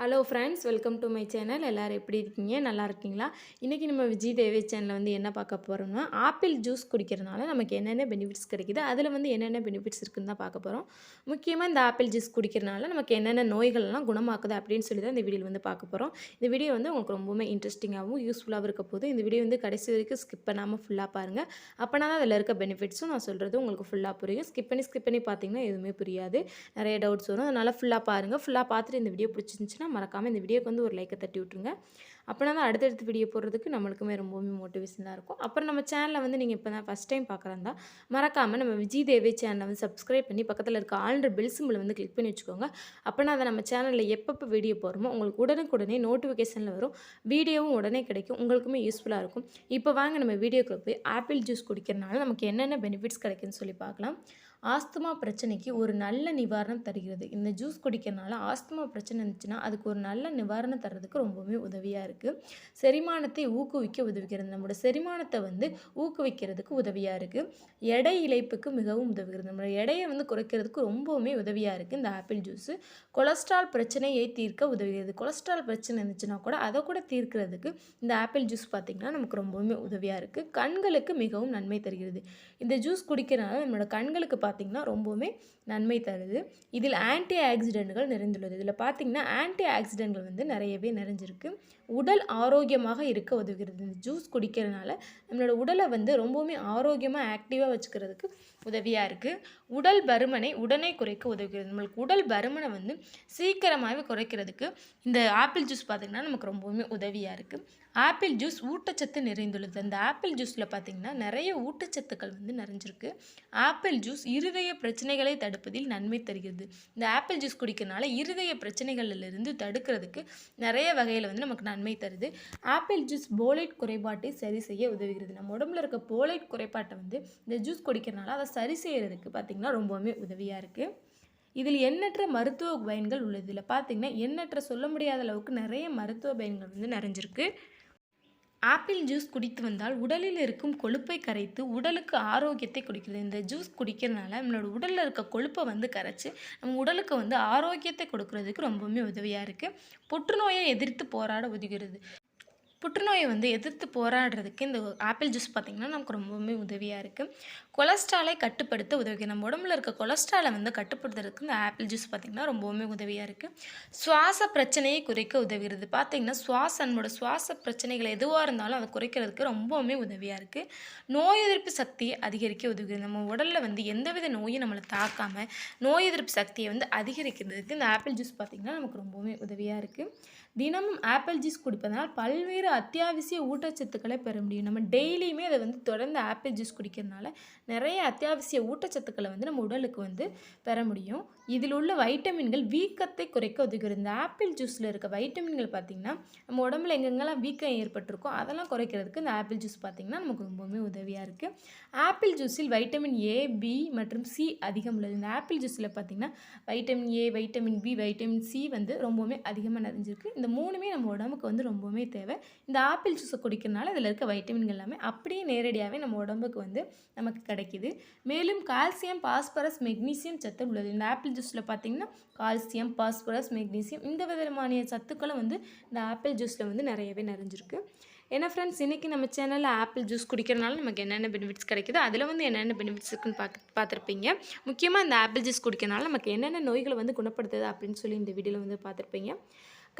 Hello friends welcome to my channel எல்லோரும் எப்படி இருக்கீங்க? நல்லா இருக்கீங்களா? இன்றைக்கி நம்ம விஜய் தேவி சேனலில் வந்து என்ன பார்க்க போகிறோம்னா ஆப்பிள் ஜூஸ் குடிக்கிறதுனால நமக்கு என்னென்ன பெனிஃபிட்ஸ் கிடைக்குது? அதில் வந்து என்னென்ன பெனிஃபிட்ஸ் இருக்குன்னு தான் பார்க்க போகிறோம் முக்கியமாக இந்த ஆப்பிள் ஜூஸ் குடிக்கிறனால நமக்கு என்னென்ன நோய்கள்லாம் குணமாக்குது அப்படின்னு சொல்லி தான் இந்த வீடியோவில் வந்து பார்க்க போகிறோம் இந்த வீடியோ வந்து உங்களுக்கு ரொம்பவுமே இன்ட்ரெஸ்டிங்காகவும் யூஸ்ஃபுல்லாகவும் இருக்க போது இந்த வீடியோ வந்து கடைசி வரைக்கும் ஸ்கிப் பண்ணாமல் ஃபுல்லாக பாருங்கள் அப்போனா தான் அதில் இருக்க பெனிஃபிட்ஸும் நான் சொல்கிறது உங்களுக்கு ஃபுல்லாக புரியும். ஸ்கிப் பண்ணி ஸ்கிப் பண்ணி பார்த்தீங்கன்னா எதுவுமே புரியாது. நிறைய டவுட்ஸ் வரும். அதனால் ஃபுல்லாக பாருங்கள் ஃபுல்லாக பார்த்துட்டு இந்த வீடியோ பிடிச்சிருந்துச்சுன்னா மறக்காமல் இந்த வீடியோக்கு வந்து ஒரு லைக்கை தட்டி விட்ருங்க அப்படின்னா தான் அடுத்தடுத்து வீடியோ போடுறதுக்கு நம்மளுக்குமே ரொம்பவுமே மோட்டிவேஷனாக இருக்கும். அப்புறம் நம்ம சேனலில் வந்து நீங்கள் இப்போ தான் ஃபஸ்ட் டைம் பார்க்குறதா மறக்காமல் நம்ம விஜய் தேவி சேனலை வந்து சப்ஸ்கிரைப் பண்ணி பக்கத்தில் இருக்க ஆல்ரெடி பெல் சிம்பிள் வந்து கிளிக் பண்ணி வச்சுக்கோங்க. அப்படின்னா அதை நம்ம சேனலில் எப்பப்போ வீடியோ போடுறோமோ உங்களுக்கு உடனுக்குடனே நோட்டிஃபிகேஷனில் வரும். வீடியோவும் உடனே கிடைக்கும். உங்களுக்குமே யூஸ்ஃபுல்லாக இருக்கும். இப்போ வாங்க நம்ம வீடியோக்குள்ள போய் ஆப்பிள் ஜூஸ் குடிக்கிறனால நமக்கு என்னென்ன பெனிஃபிட்ஸ் கிடைக்குன்னு சொல்லி பார்க்கலாம். ஆஸ்துமா பிரச்சனைக்கு ஒரு நல்ல நிவாரணம் தருகிறது. இந்த ஜூஸ் குடிக்கிறனால ஆஸ்துமா பிரச்சனை இருந்துச்சுன்னா அதுக்கு ஒரு நல்ல நிவாரணம் தர்றதுக்கு ரொம்பவுமே உதவியாக இருக்குது செரிமானத்தை ஊக்குவிக்க உதவுகிறது. நம்மளோட செரிமானத்தை வந்து ஊக்குவிக்கிறதுக்கு உதவியாக இருக்குது எடை இழைப்புக்கு மிகவும் உதவுகிறது. நம்மளோட எடையை வந்து குறைக்கிறதுக்கு ரொம்பவுமே உதவியாக இருக்குது இந்த ஆப்பிள் ஜூஸு. கொலஸ்ட்ரால் பிரச்சனையை தீர்க்க உதவுகிறது. கொலஸ்ட்ரால் பிரச்சனை இருந்துச்சுன்னா கூட அதை கூட தீர்க்கிறதுக்கு இந்த ஆப்பிள் ஜூஸ் பார்த்திங்கன்னா நமக்கு ரொம்பவுமே உதவியாக இருக்குது கண்களுக்கு மிகவும் நன்மை தருகிறது. இந்த ஜூஸ் குடிக்கிறனால நம்மளோட கண்களுக்கு பார்த்திங்கன்னா ரொம்பவுமே நன்மை தருது. இதில் ஆன்டி ஆக்சிடென்ட்கள் நிறைந்துள்ளது. இதில் பார்த்திங்கன்னா ஆன்டி ஆக்சிடென்ட்கள் வந்து நிறையவே நிறைஞ்சிருக்கு. உடல் ஆரோக்கியமாக இருக்க உதவுகிறது. இந்த ஜூஸ் குடிக்கிறதுனால நம்மளோட உடலை வந்து ரொம்பவுமே ஆரோக்கியமாக ஆக்டிவாக வச்சுக்கிறதுக்கு உதவியாக இருக்குது உடல் பருமனை உடனே குறைக்க உதவுகிறது. நம்மளுக்கு உடல் பருமனை வந்து சீக்கிரமாகவே குறைக்கிறதுக்கு இந்த ஆப்பிள் ஜூஸ் பார்த்திங்கன்னா நமக்கு ரொம்பவுமே உதவியாக இருக்குது ஆப்பிள் ஜூஸ் ஊட்டச்சத்து நிறைந்துள்ளது. அந்த ஆப்பிள் ஜூஸில் பார்த்திங்கன்னா நிறைய ஊட்டச்சத்துக்கள் வந்து நிறைஞ்சிருக்கு. ஆப்பிள் ஜூஸ் இருதய பிரச்சனைகளை தடுப்பதில் நன்மை தருகிறது. இந்த ஆப்பிள் ஜூஸ் குடிக்கிறனால இருதய பிரச்சனைகளிலிருந்து தடுக்கிறதுக்கு நிறைய வகையில் வந்து நமக்கு நன்மை தருது. ஆப்பிள் ஜூஸ் போலைட் குறைபாட்டை சரி செய்ய உதவுகிறது. நம்ம உடம்புல இருக்க போலைட் குறைபாட்டை வந்து இந்த ஜூஸ் குடிக்கிறனால அதை சரி செய்கிறதுக்கு பார்த்திங்கன்னா ரொம்பவுமே உதவியாக இருக்குது இதில் எண்ணற்ற மருத்துவ பயன்கள் உள்ளது. இதில் பார்த்திங்கன்னா எண்ணற்ற சொல்ல முடியாத அளவுக்கு நிறைய மருத்துவ பயன்கள் வந்து நிறைஞ்சிருக்கு. ஆப்பிள் ஜூஸ் குடித்து வந்தால் உடலில் இருக்கும் கொழுப்பை கரைத்து உடலுக்கு ஆரோக்கியத்தை கொடுக்கிறது. இந்த ஜூஸ் குடிக்கிறதுனால நம்மளோட உடலில் இருக்க கொழுப்பை வந்து கரைச்சி நம்ம உடலுக்கு வந்து ஆரோக்கியத்தை கொடுக்கறதுக்கு ரொம்பவுமே உதவியாக இருக்குது புற்றுநோயை எதிர்த்து போராட உதவுகிறது. புற்றுநோயை வந்து எதிர்த்து போராடுறதுக்கு இந்த ஆப்பிள் ஜூஸ் பார்த்திங்கன்னா நமக்கு ரொம்பவுமே உதவியாக இருக்குது கொலஸ்ட்ராலை கட்டுப்படுத்த உதவி நம்ம உடம்புல இருக்க கொலஸ்ட்ராலை வந்து கட்டுப்படுத்துறதுக்கு இந்த ஆப்பிள் ஜூஸ் பார்த்திங்கன்னா ரொம்பவுமே உதவியாக இருக்குது சுவாச பிரச்சனையை குறைக்க உதவுகிறது. பார்த்திங்கன்னா சுவாச நம்மளோட சுவாச பிரச்சனைகள் எதுவாக இருந்தாலும் அதை குறைக்கிறதுக்கு ரொம்பவுமே உதவியாக இருக்குது நோய் எதிர்ப்பு சக்தியை அதிகரிக்க உதவுகிறது. நம்ம உடலில் வந்து எந்தவித நோயும் நம்மளை தாக்காமல் நோய் எதிர்ப்பு சக்தியை வந்து அதிகரிக்கிறதுக்கு இந்த ஆப்பிள் ஜூஸ் பார்த்திங்கன்னா நமக்கு ரொம்பவுமே உதவியாக இருக்குது தினமும் ஆப்பிள் ஜூஸ் குடிப்பதனால் பல்வேறு அத்தியாவசிய ஊட்டச்சத்துக்களை பெற முடியும். நம்ம டெய்லியுமே அதை வந்து தொடர்ந்து ஆப்பிள் ஜூஸ் குடிக்கிறதுனால நிறைய அத்தியாவசிய ஊட்டச்சத்துக்களை வந்து நம்ம உடலுக்கு வந்து பெற முடியும். இதில் உள்ள வைட்டமின்கள் வீக்கத்தை குறைக்க உதவுகிறது. இந்த ஆப்பிள் ஜூஸில் இருக்க வைட்டமின்கள் பார்த்திங்கன்னா நம்ம உடம்புல எங்கெங்கெல்லாம் வீக்கம் ஏற்பட்டிருக்கோ அதெல்லாம் குறைக்கிறதுக்கு இந்த ஆப்பிள் ஜூஸ் பார்த்திங்கன்னா நமக்கு ரொம்பவுமே உதவியாக இருக்குது ஆப்பிள் ஜூஸில் வைட்டமின் ஏ பி மற்றும் சி அதிகம் உள்ளது. இந்த ஆப்பிள் ஜூஸில் பார்த்திங்கன்னா vitamin A vitamin B vitamin C வந்து ரொம்பவுமே அதிகமாக நிறைஞ்சிருக்கு. இந்த மூணுமே நம்ம உடம்புக்கு வந்து ரொம்பவுமே தேவை. இந்த ஆப்பிள் ஜூஸை குடிக்கிறனால இதில் இருக்க வைட்டமின்கள் எல்லாமே அப்படியே நேரடியாகவே நம்ம உடம்புக்கு வந்து நமக்கு கிடைக்கிது. மேலும் கால்சியம் பாஸ்பரஸ் மெக்னீசியம் சத்து உள்ளது. இந்த ஆப்பிள் ஜூஸில் பார்த்திங்கன்னா கால்சியம் பாஸ்பரஸ் மெக்னீசியம் இந்த விதமான சத்துக்களும் வந்து இந்த ஆப்பிள் ஜூஸில் வந்து நிறையவே நிறைஞ்சிருக்கு. ஏன்னா ஃப்ரெண்ட்ஸ் இன்றைக்கி நம்ம சேனலில் ஆப்பிள் ஜூஸ் குடிக்கிறனால நமக்கு என்னென்ன பெனிஃபிட்ஸ் கிடைக்குது அதில் வந்து என்னென்ன பெனிஃபிட்ஸ் இருக்குன்னு பார்க்க பார்த்துருப்பீங்க முக்கியமாக இந்த ஆப்பிள் ஜூஸ் குடிக்கிறனால நமக்கு என்னென்ன நோய்களை வந்து குணப்படுத்துது அப்படின்னு சொல்லி இந்த வீடியோவில் வந்து பார்த்துருப்பீங்க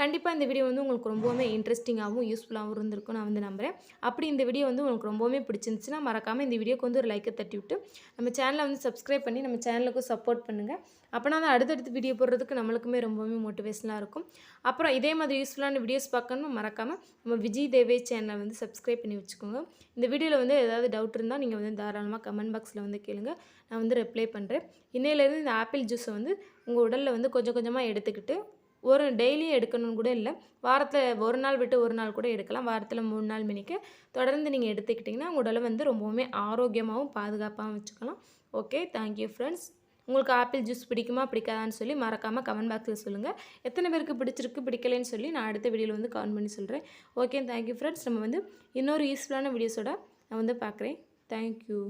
கண்டிப்பாக இந்த வீடியோ வந்து உங்களுக்கு ரொம்பவுமே இன்ட்ரெஸ்டிங்காகவும் யூஸ்ஃபுல்லாகவும் இருந்திருக்கும் நான் வந்து நம்புகிறேன் அப்படி இந்த வீடியோ வந்து உங்களுக்கு ரொம்பவுமே பிடிச்சிருந்துச்சுன்னா மறக்காமல் இந்த வீடியோக்கு வந்து ஒரு லைக்கை தட்டி விட்டு நம்ம சேனலை வந்து சப்ஸ்கிரைப் பண்ணி நம்ம சேனலுக்கும் சப்போர்ட் பண்ணுங்கள் அப்போனா தான் அடுத்தடுத்து வீடியோ போடுறதுக்கு நம்மளுக்குமே ரொம்பவுமே மோட்டிவேஷனாக இருக்கும். அப்புறம் இதே மாதிரி யூஸ்ஃபுல்லான வீடியோஸ் பார்க்கணும் மறக்காமல் நம்ம விஜய் தேவே சேனலை வந்து சப்ஸ்கிரைப் பண்ணி வச்சுக்கோங்க. இந்த வீடியோவில் வந்து ஏதாவது டவுட் இருந்தால் நீங்கள் வந்து தாராளமாக கமெண்ட் பாக்ஸில் வந்து கேளுங்க. நான் வந்து ரிப்ளை பண்ணுறேன் இன்னையிலேருந்து இந்த ஆப்பிள் ஜூஸை வந்து உங்கள் உடலில் வந்து கொஞ்சம் கொஞ்சமாக எடுத்துக்கிட்டு ஒரு டெய்லியும் எடுக்கணும்னு கூட இல்லை. வாரத்தில் ஒரு நாள் விட்டு ஒரு நாள் கூட எடுக்கலாம். வாரத்தில் மூணு நாள் மணிக்கு தொடர்ந்து நீங்கள் எடுத்துக்கிட்டிங்கன்னா உங்கள் உடலை வந்து ரொம்பவுமே ஆரோக்கியமாகவும் பாதுகாப்பாகவும் வச்சுக்கலாம். ஓகே தேங்க்யூ ஃப்ரெண்ட்ஸ் உங்களுக்கு ஆப்பிள் ஜூஸ் பிடிக்குமா பிடிக்காதான்னு சொல்லி மறக்காமல் கமெண்ட் பாக்ஸில் சொல்லுங்கள் எத்தனை பேருக்கு பிடிச்சிருக்கு பிடிக்கலைன்னு சொல்லி நான் அடுத்த வீடியோவில் வந்து கமெண்ட் பண்ணி சொல்கிறேன் ஓகே தேங்க்யூ ஃப்ரெண்ட்ஸ் நம்ம வந்து இன்னொரு யூஸ்ஃபுல்லான வீடியோஸோட நான் வந்து பார்க்குறேன். தேங்க்யூ